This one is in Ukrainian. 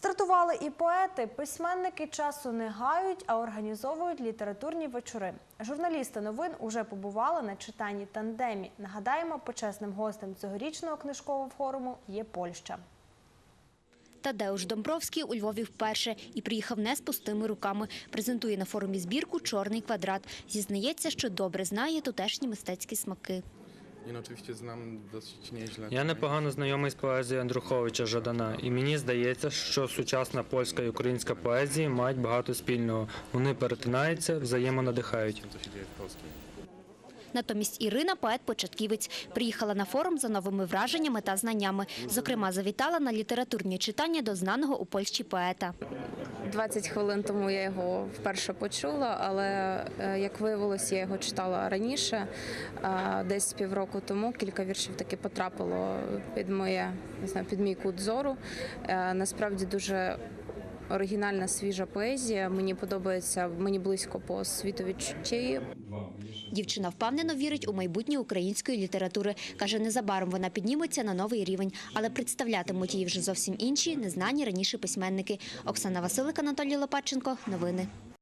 Стартували і поети. Письменники часу не гають, а організовують літературні вечори. Журналісти новин уже побували на читанні тандемі. Нагадаємо, почесним гостем цьогорічного книжкового форуму є Польща. Тадеуш Домбровський у Львові вперше і приїхав не з пустими руками. Презентує на форумі збірку Чорний квадрат. Зізнається, що добре знає тутешні мистецькі смаки. No oczywiście znam досить nieźle. Я непогано знайомий з поезією Андруховича Жадана, і мені здається, що сучасна польська і українська поезії мають багато спільного. Вони перетинаються, взаємонадихають. Натомість Ірина поет-початківець. Приїхала на форум за новими враженнями та знаннями. Зокрема, завітала на літературні читання до знаного у Польщі поета. 20 хвилин тому я його вперше почула, але е, як виявилось, я його читала раніше, е, десь півроку тому. Кілька віршів таки потрапило під моє не знаю, під мій кут зору. Е, Насправді дуже оригінальна свіжа поезія. Мені подобається, мені близько по світовідчутті. Дівчина впевнено вірить у майбутнє української літератури. Каже, незабаром вона підніметься на новий рівень, але представлятимуть її вже зовсім інші, незнані раніше письменники. Оксана Василик, Анатолій Лопатченко. Новини.